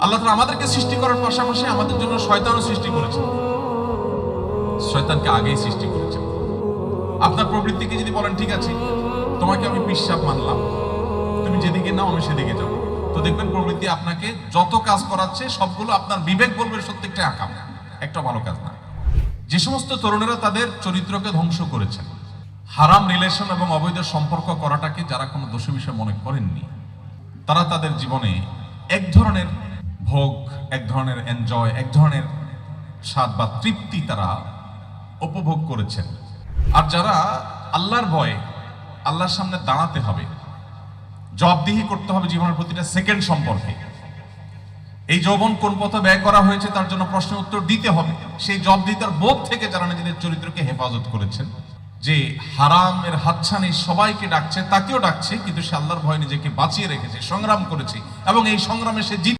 আল্লাহ তাআলা আমাদেরকে সৃষ্টি করার পাশাপাশি আমাদের জন্য শয়তানও সৃষ্টি করেছে। শয়তানকে আগেই সৃষ্টি করেছে। আপনার প্রবৃত্তিকে যদি বলেন, ঠিক আছে, তোমাকে আমি বিশ্বাস মানলাম। তুমি যেদিকে নাও, আমি সেদিকে যাব। তো দেখবেন প্রবৃত্তি আপনাকে যত কাজ করাচ্ছে, সবগুলো আপনার বিবেক বলবে প্রত্যেকটা আকাম। একটা ভালো কাজ না। যে সমস্ত তরুণেরা তাদের চরিত্রকে ধ্বংস করেছেন হারাম রিলেশন এবং অবৈধ সম্পর্ক করাটাকে যারা কোনো দোষী বিষয় মনে করেননি, তারা তাদের জীবনে এক ধরনের ভোগ, এক ধরনের এনজয় এক ধরনের স্বাদ বা তৃপ্তি তারা উপভোগ করেছেন। আর যারা আল্লাহর ভয়ে আল্লাহর সামনে দাঁড়াতে হবে, জবাবদিহি করতে হবে জীবনের প্রতিটা সেকেন্ড সম্পর্কে, এই যৌবন কোন পথে ব্যয় করা হয়েছে তার জন্য প্রশ্নের উত্তর দিতে হবে। সেই জবাবদিহিতার বোধ থেকে যারা নিজেদের চরিত্রকে হেফাজত করেছেন, যে হারামের হাতছানি সবাইকে ডাকছে, তাকেও ডাকছে, কিন্তু সে আল্লাহর ভয়ে নিজেকে বাঁচিয়ে রেখেছে, সংগ্রাম করেছে এবং এই সংগ্রামে সে জিত